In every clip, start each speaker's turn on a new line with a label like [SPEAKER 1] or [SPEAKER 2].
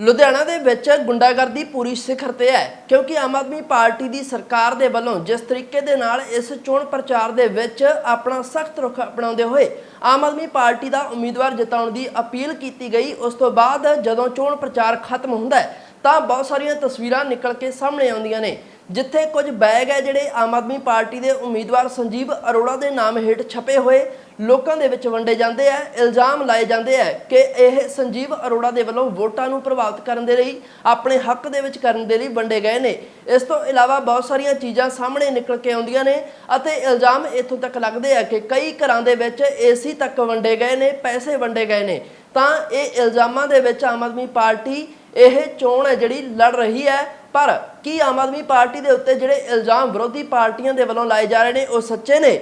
[SPEAKER 1] ਲੁਧਿਆਣਾ ਦੇ ਵਿੱਚ ਗੁੰਡਾਗਰਦੀ ਪੂਰੀ ਸਿਖਰ ਤੇ ਹੈ, ਕਿਉਂਕਿ ਆਮ ਆਦਮੀ ਪਾਰਟੀ ਦੀ ਸਰਕਾਰ ਦੇ ਵੱਲੋਂ ਜਿਸ ਤਰੀਕੇ ਦੇ ਨਾਲ ਇਸ ਚੋਣ ਪ੍ਰਚਾਰ ਦੇ ਵਿੱਚ ਆਪਣਾ ਸਖਤ ਰੁਖ ਅਪਣਾਉਂਦੇ ਹੋਏ ਆਮ ਆਦਮੀ ਪਾਰਟੀ ਦਾ ਉਮੀਦਵਾਰ ਜਿਤਾਉਣ ਦੀ ਅਪੀਲ ਕੀਤੀ ਗਈ, ਉਸ ਤੋਂ ਬਾਅਦ ਜਦੋਂ ਚੋਣ ਪ੍ਰਚਾਰ ਖਤਮ ਹੁੰਦਾ ਤਾਂ ਬਹੁਤ ਸਾਰੀਆਂ ਤਸਵੀਰਾਂ ਨਿਕਲ ਕੇ ਸਾਹਮਣੇ ਆਉਂਦੀਆਂ ਨੇ। ਜਿੱਥੇ ਕੁਝ ਬੈਗ ਹੈ ਜਿਹੜੇ ਆਮ ਆਦਮੀ ਪਾਰਟੀ ਦੇ ਉਮੀਦਵਾਰ ਸੰਜੀਵ ਅਰੋੜਾ ਦੇ ਨਾਮ ਹੇਠ ਛਪੇ ਹੋਏ ਲੋਕਾਂ ਦੇ ਵਿੱਚ ਵੰਡੇ ਜਾਂਦੇ ਆ, ਇਲਜ਼ਾਮ ਲਾਏ ਜਾਂਦੇ ਆ ਕਿ ਇਹ ਸੰਜੀਵ ਅਰੋੜਾ ਦੇ ਵੱਲੋਂ ਵੋਟਾਂ ਨੂੰ ਪ੍ਰਭਾਵਿਤ ਕਰਨ ਦੇ ਲਈ, ਆਪਣੇ ਹੱਕ ਦੇ ਵਿੱਚ ਕਰਨ ਦੇ ਲਈ ਵੰਡੇ ਗਏ ਨੇ। ਇਸ ਤੋਂ ਇਲਾਵਾ ਬਹੁਤ ਸਾਰੀਆਂ ਚੀਜ਼ਾਂ ਸਾਹਮਣੇ ਨਿਕਲ ਕੇ ਆਉਂਦੀਆਂ ਨੇ ਅਤੇ ਇਲਜ਼ਾਮ ਇੱਥੋਂ ਤੱਕ ਲੱਗਦੇ ਆ ਕਿ ਕਈ ਘਰਾਂ ਦੇ ਵਿੱਚ ਏਸੀ ਤੱਕ ਵੰਡੇ ਗਏ ਨੇ, ਪੈਸੇ ਵੰਡੇ ਗਏ ਨੇ। ਤਾਂ ਇਹ ਇਲਜ਼ਾਮਾਂ ਦੇ ਵਿੱਚ ਆਮ ਆਦਮੀ ਪਾਰਟੀ ਇਹ ਚੋਣ ਹੈ ਜਿਹੜੀ ਲੜ ਰਹੀ ਹੈ। ਪਰ ਕੀ ਆਮ ਆਦਮੀ ਪਾਰਟੀ ਦੇ ਉੱਤੇ ਜਿਹੜੇ ਇਲਜ਼ਾਮ ਵਿਰੋਧੀ ਪਾਰਟੀਆਂ ਦੇ ਵੱਲੋਂ ਲਾਏ ਜਾ ਰਹੇ ਨੇ, ਉਹ ਸੱਚੇ ਨੇ?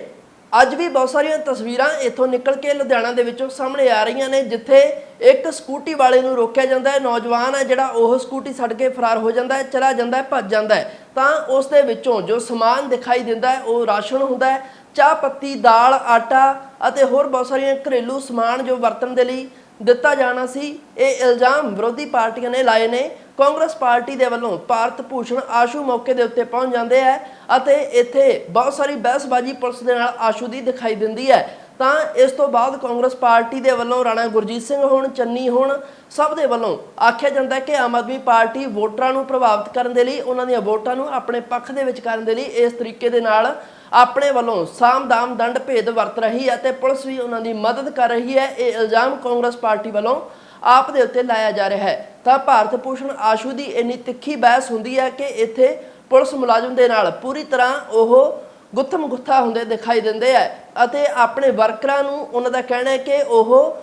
[SPEAKER 1] ਅੱਜ ਵੀ ਬਹੁਤ ਸਾਰੀਆਂ ਤਸਵੀਰਾਂ ਇੱਥੋਂ ਨਿਕਲ ਕੇ ਲੁਧਿਆਣਾ ਦੇ ਵਿੱਚੋਂ ਸਾਹਮਣੇ ਆ ਰਹੀਆਂ ਨੇ, ਜਿੱਥੇ ਇੱਕ ਸਕੂਟੀ ਵਾਲੇ ਨੂੰ ਰੋਕਿਆ ਜਾਂਦਾ ਹੈ। ਨੌਜਵਾਨ ਹੈ ਜਿਹੜਾ, ਉਹ ਸਕੂਟੀ ਛੱਡ ਕੇ ਫਰਾਰ ਹੋ ਜਾਂਦਾ ਹੈ, ਚਲਾ ਜਾਂਦਾ ਹੈ, ਭੱਜ ਜਾਂਦਾ ਹੈ। ਤਾਂ ਉਸ ਦੇ ਵਿੱਚੋਂ ਜੋ ਸਮਾਨ ਦਿਖਾਈ ਦਿੰਦਾ ਹੈ, ਉਹ ਰਾਸ਼ਨ ਹੁੰਦਾ ਹੈ, ਚਾਹ ਪੱਤੀ, ਦਾਲ, ਆਟਾ ਅਤੇ ਹੋਰ ਬਹੁਤ ਸਾਰੀਆਂ ਘਰੇਲੂ ਸਮਾਨ ਜੋ ਵਰਤਣ ਦੇ ਲਈ ਦਿੱਤਾ ਜਾਣਾ ਸੀ। ਇਹ ਇਲਜ਼ਾਮ ਵਿਰੋਧੀ ਪਾਰਟੀਆਂ ਨੇ ਲਾਏ ਨੇ। ਕਾਂਗਰਸ ਪਾਰਟੀ ਦੇ ਵੱਲੋਂ ਭਾਰਤ ਭੂਸ਼ਣ ਆਸ਼ੂ ਮੌਕੇ ਦੇ ਉੱਤੇ ਪਹੁੰਚ ਜਾਂਦੇ ਹੈ ਅਤੇ ਇੱਥੇ ਬਹੁਤ ਸਾਰੀ ਬਹਿਸਬਾਜ਼ੀ ਪੁਲਿਸ ਦੇ ਨਾਲ ਆਸ਼ੂ ਦੀ ਦਿਖਾਈ ਦਿੰਦੀ ਹੈ। ਤਾਂ ਇਸ ਤੋਂ ਬਾਅਦ ਕਾਂਗਰਸ ਪਾਰਟੀ ਦੇ ਵੱਲੋਂ ਰਾਣਾ ਗੁਰਜੀਤ ਸਿੰਘ ਹੋਣ, ਚੰਨੀ ਹੋਣ, ਸਭ ਦੇ ਵੱਲੋਂ ਆਖਿਆ ਜਾਂਦਾ ਕਿ ਆਮ ਆਦਮੀ ਪਾਰਟੀ ਵੋਟਰਾਂ ਨੂੰ ਪ੍ਰਭਾਵਿਤ ਕਰਨ ਦੇ ਲਈ, ਉਹਨਾਂ ਦੀਆਂ ਵੋਟਾਂ ਨੂੰ ਆਪਣੇ ਪੱਖ ਦੇ ਵਿੱਚ ਕਰਨ ਦੇ ਲਈ ਇਸ ਤਰੀਕੇ ਦੇ ਨਾਲ ਆਪਣੇ ਵੱਲੋਂ ਸਾਮ-ਦਾਮ ਦੰਡ ਭੇਦ ਵਰਤ ਰਹੀ ਹੈ ਤੇ ਪੁਲਿਸ ਵੀ ਉਹਨਾਂ ਦੀ ਮਦਦ ਕਰ ਰਹੀ ਹੈ। ਇਹ ਇਲਜ਼ਾਮ ਕਾਂਗਰਸ ਪਾਰਟੀ ਵੱਲੋਂ ਆਪ ਦੇ ਉੱਤੇ ਲਾਇਆ ਜਾ ਰਿਹਾ ਹੈ। ਤਾਂ ਭਾਰਤ ਭੂਸ਼ਣ ਆਸ਼ੂ ਦੀ ਇੰਨੀ ਤਿੱਖੀ ਬਹਿਸ ਹੁੰਦੀ ਹੈ ਕਿ ਇੱਥੇ ਪੁਲਿਸ ਮੁਲਾਜ਼ਮ ਦੇ ਨਾਲ ਪੂਰੀ ਤਰ੍ਹਾਂ ਉਹ ਗੁੱਥਮ ਗੁੱਥਾ ਹੁੰਦੇ ਦਿਖਾਈ ਦਿੰਦੇ ਆ ਅਤੇ ਆਪਣੇ ਵਰਕਰਾਂ ਨੂੰ ਉਹਨਾਂ ਦਾ ਕਹਿਣਾ ਹੈ ਕਿ ਉਹ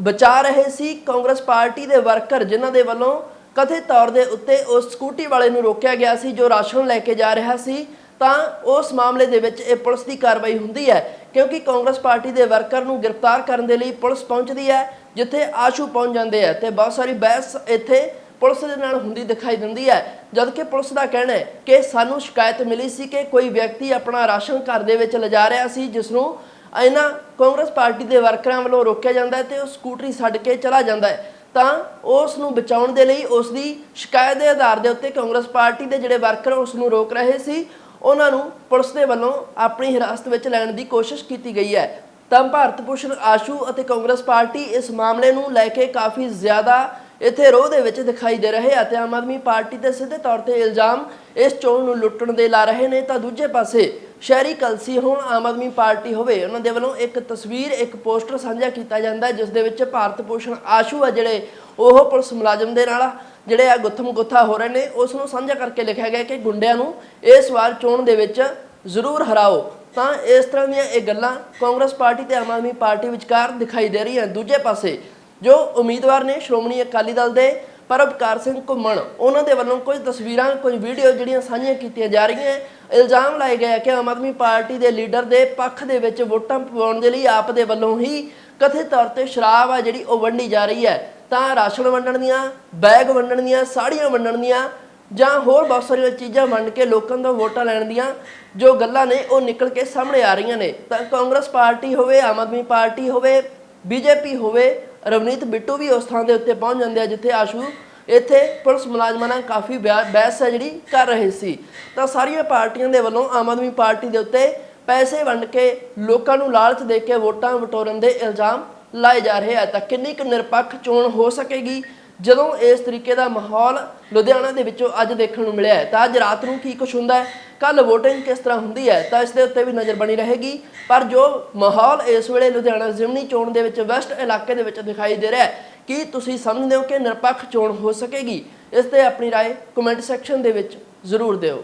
[SPEAKER 1] ਬਚਾ ਰਹੇ ਸੀ। ਕਾਂਗਰਸ ਪਾਰਟੀ ਦੇ ਵਰਕਰ ਜਿਨ੍ਹਾਂ ਦੇ ਵੱਲੋਂ ਕਥਿਤ ਤੌਰ ਦੇ ਉੱਤੇ ਉਸ ਸਕੂਟੀ ਵਾਲੇ ਨੂੰ ਰੋਕਿਆ ਗਿਆ ਸੀ, ਜੋ ਰਾਸ਼ਨ ਲੈ ਕੇ ਜਾ ਰਿਹਾ ਸੀ। ਤਾਂ ਉਸ ਮਾਮਲੇ ਦੇ ਵਿੱਚ ਇਹ ਪੁਲਿਸ ਦੀ ਕਾਰਵਾਈ ਹੁੰਦੀ ਹੈ, ਕਿਉਂਕਿ ਕਾਂਗਰਸ ਪਾਰਟੀ ਦੇ ਵਰਕਰ ਨੂੰ ਗ੍ਰਿਫਤਾਰ ਕਰਨ ਦੇ ਲਈ ਪੁਲਿਸ ਪਹੁੰਚਦੀ ਹੈ, ਜਿੱਥੇ ਆਸ਼ੂ ਪਹੁੰਚ ਜਾਂਦੇ ਆ ਤੇ ਬਹੁਤ ਸਾਰੀ ਬਹਿਸ ਇੱਥੇ ਪੁਲਿਸ ਦੇ ਨਾਲ ਹੁੰਦੀ ਦਿਖਾਈ ਦਿੰਦੀ ਹੈ। ਜਦਕਿ ਪੁਲਿਸ ਦਾ ਕਹਿਣਾ ਹੈ ਕਿ ਸਾਨੂੰ ਸ਼ਿਕਾਇਤ ਮਿਲੀ ਸੀ ਕਿ ਕੋਈ ਵਿਅਕਤੀ ਆਪਣਾ ਰਾਸ਼ਨ ਘਰ ਦੇ ਵਿੱਚ ਲਿਜਾ ਰਿਹਾ ਸੀ, ਜਿਸ ਨੂੰ ਇਹਨਾਂ ਕਾਂਗਰਸ ਪਾਰਟੀ ਦੇ ਵਰਕਰਾਂ ਵੱਲੋਂ ਰੋਕਿਆ ਜਾਂਦਾ ਹੈ ਤੇ ਉਹ ਸਕੂਟਰੀ ਛੱਡ ਕੇ ਚਲਾ ਜਾਂਦਾ ਹੈ। ਤਾਂ ਉਸ ਨੂੰ ਬਚਾਉਣ ਦੇ ਲਈ ਉਸ ਦੀ ਸ਼ਿਕਾਇਤ ਦੇ ਆਧਾਰ ਦੇ ਉੱਤੇ ਕਾਂਗਰਸ ਪਾਰਟੀ ਦੇ ਜਿਹੜੇ ਵਰਕਰ ਉਸ ਨੂੰ ਰੋਕ ਰਹੇ ਸੀ। ਉਹਨਾਂ ਨੂੰ ਪੁਲਿਸ ਦੇ ਵੱਲੋਂ ਆਪਣੀ ਹਿਰਾਸਤ ਵਿੱਚ ਲੈਣ ਦੀ ਕੋਸ਼ਿਸ਼ ਕੀਤੀ ਗਈ ਹੈ। ਤਾਂ ਭਾਰਤ ਭੂਸ਼ਣ ਆਸ਼ੂ ਅਤੇ ਕਾਂਗਰਸ ਪਾਰਟੀ ਇਸ ਮਾਮਲੇ ਨੂੰ ਲੈ ਕੇ ਕਾਫੀ ਜ਼ਿਆਦਾ ਇੱਥੇ ਰੋਹ ਦੇ ਵਿੱਚ ਦਿਖਾਈ ਦੇ ਰਹੇ ਅਤੇ ਆਮ ਆਦਮੀ ਪਾਰਟੀ ਤੇ ਸਿੱਧੇ ਤੌਰ ਤੇ ਇਲਜ਼ਾਮ ਇਸ ਚੋਣ ਨੂੰ ਲੁੱਟਣ ਦੇ ਲਾ ਰਹੇ ਨੇ। ਤਾਂ ਦੂਜੇ ਪਾਸੇ ਸ਼ਹਿਰੀ ਕਲਸੀ ਹੁਣ ਆਮ ਆਦਮੀ ਪਾਰਟੀ ਹੋਵੇ, ਉਹਨਾਂ ਦੇ ਵੱਲੋਂ ਇੱਕ ਤਸਵੀਰ, ਇੱਕ ਪੋਸਟਰ ਸਾਂਝਾ ਕੀਤਾ ਜਾਂਦਾ ਹੈ, ਜਿਸ ਦੇ ਵਿੱਚ ਭਾਰਤ ਭੂਸ਼ਣ ਆਸ਼ੂ ਆ ਜਿਹੜੇ, ਉਹ ਪੁਲਿਸ ਮੁਲਾਜ਼ਮ ਦੇ ਨਾਲ ਜਿਹੜੇ ਆ ਗੁੱਥਮ ਗੁੱਥਾ ਹੋ ਰਹੇ ਨੇ ਉਸ ਨੂੰ ਸਾਂਝਾ ਕਰਕੇ ਲਿਖਿਆ ਗਿਆ ਕਿ ਗੁੰਡਿਆਂ ਨੂੰ ਇਸ ਵਾਰ ਚੋਣ ਦੇ ਵਿੱਚ ਜ਼ਰੂਰ ਹਰਾਓ। ਤਾਂ ਇਸ ਤਰ੍ਹਾਂ ਦੀਆਂ ਇਹ ਗੱਲਾਂ ਕਾਂਗਰਸ ਪਾਰਟੀ ਤੇ ਆਮ ਆਦਮੀ ਪਾਰਟੀ ਵਿਚਕਾਰ ਦਿਖਾਈ ਦੇ ਰਹੀਆਂ ਦੂਜੇ ਪਾਸੇ, ਜੋ ਉਮੀਦਵਾਰ ਨੇ ਸ਼੍ਰੋਮਣੀ ਅਕਾਲੀ ਦਲ ਦੇ ਪਰਬਕਾਰ ਸਿੰਘ ਘੁੰਮਣ, ਉਹਨਾਂ ਦੇ ਵੱਲੋਂ ਕੁਝ ਤਸਵੀਰਾਂ, ਕੁਝ ਵੀਡੀਓ ਜਿਹੜੀਆਂ ਸਾਂਝੀਆਂ ਕੀਤੀਆਂ ਜਾ ਰਹੀਆਂ। ਇਲਜ਼ਾਮ ਲਾਏ ਗਏ ਕਿ ਆਮ ਆਦਮੀ ਪਾਰਟੀ ਦੇ ਲੀਡਰ ਦੇ ਪੱਖ ਦੇ ਵਿੱਚ ਵੋਟਾਂ ਪਵਾਉਣ ਦੇ ਲਈ ਆਪ ਦੇ ਵੱਲੋਂ ਹੀ ਕਥਿਤ ਤੌਰ ਤੇ ਸ਼ਰਾਬ ਆ ਜਿਹੜੀ ਉਹ ਵੰਡੀ ਜਾ ਰਹੀ ਹੈ। ਤਾਂ ਰਾਸ਼ਨ ਵੰਡਣ ਦੀਆਂ, ਬੈਗ ਵੰਡਣ ਦੀਆਂ, ਸਾੜੀਆਂ ਵੰਡਣ ਦੀਆਂ, ਜਾਂ ਹੋਰ ਬਹੁਤ ਸਾਰੀਆਂ ਚੀਜ਼ਾਂ ਵੰਡ ਕੇ ਲੋਕਾਂ ਤੋਂ ਵੋਟਾਂ ਲੈਣ ਦੀਆਂ, ਜੋ ਗੱਲਾਂ ਨੇ ਉਹ ਨਿਕਲ ਕੇ ਸਾਹਮਣੇ ਆ ਰਹੀਆਂ ਨੇ। ਤਾਂ ਕਾਂਗਰਸ ਪਾਰਟੀ ਹੋਵੇ, ਆਮ ਆਦਮੀ ਪਾਰਟੀ ਹੋਵੇ, ਬੀਜੇਪੀ ਹੋਵੇ, ਰਵਨੀਤ ਬਿੱਟੂ ਵੀ ਉਸ ਥਾਂ ਦੇ ਉੱਤੇ ਪਹੁੰਚ ਜਾਂਦੇ ਆ ਜਿੱਥੇ ਆਸ਼ੂ, ਇੱਥੇ ਪੁਲਿਸ ਮੁਲਾਜ਼ਮਾਂ ਨਾਲ ਕਾਫੀ ਬਿਆ- ਬਹਿਸ ਹੈ ਜਿਹੜੀ ਕਰ ਰਹੇ ਸੀ। ਤਾਂ ਸਾਰੀਆਂ ਪਾਰਟੀਆਂ ਦੇ ਵੱਲੋਂ ਆਮ ਆਦਮੀ ਪਾਰਟੀ ਦੇ ਉੱਤੇ ਪੈਸੇ ਵੰਡ ਕੇ ਲੋਕਾਂ ਨੂੰ ਲਾਲਚ ਦੇ ਕੇ ਵੋਟਾਂ ਵਟੋਰਨ ਦੇ ਇਲਜ਼ਾਮ ਲਾਏ ਜਾ ਰਹੇ ਆ ਤਾਂ ਕਿੰਨੀ ਕੁ ਨਿਰਪੱਖ ਚੋਣ ਹੋ ਸਕੇਗੀ ਜਦੋਂ ਇਸ ਤਰੀਕੇ ਦਾ ਮਾਹੌਲ ਲੁਧਿਆਣਾ ਦੇ ਵਿੱਚੋਂ ਅੱਜ ਦੇਖਣ ਨੂੰ ਮਿਲਿਆ ਹੈ ਤਾਂ ਅੱਜ ਰਾਤ ਨੂੰ ਕੀ ਕੁਝ ਹੁੰਦਾ ਹੈ ਕੱਲ VOTING ਕਿਸ ਤਰ੍ਹਾਂ ਹੁੰਦੀ ਹੈ ਤਾਂ ਇਸ ਦੇ ਉੱਤੇ ਵੀ ਨਜ਼ਰ ਬਣੀ ਰਹੇਗੀ ਪਰ ਜੋ ਮਾਹੌਲ ਇਸ ਵੇਲੇ ਲੁਧਿਆਣਾ ਜ਼ਿਮਨੀ ਚੋਣ ਦੇ ਵਿੱਚ ਵੈਸਟ ਇਲਾਕੇ ਦੇ ਵਿੱਚ ਦਿਖਾਈ ਦੇ ਰਿਹਾ ਹੈ ਕੀ ਤੁਸੀਂ ਸਮਝਦੇ ਹੋ ਕਿ ਨਿਰਪੱਖ ਚੋਣ ਹੋ ਸਕੇਗੀ ਇਸ ਤੇ ਆਪਣੀ رائے ਕਮੈਂਟ ਸੈਕਸ਼ਨ ਦੇ ਵਿੱਚ ਜ਼ਰੂਰ ਦਿਓ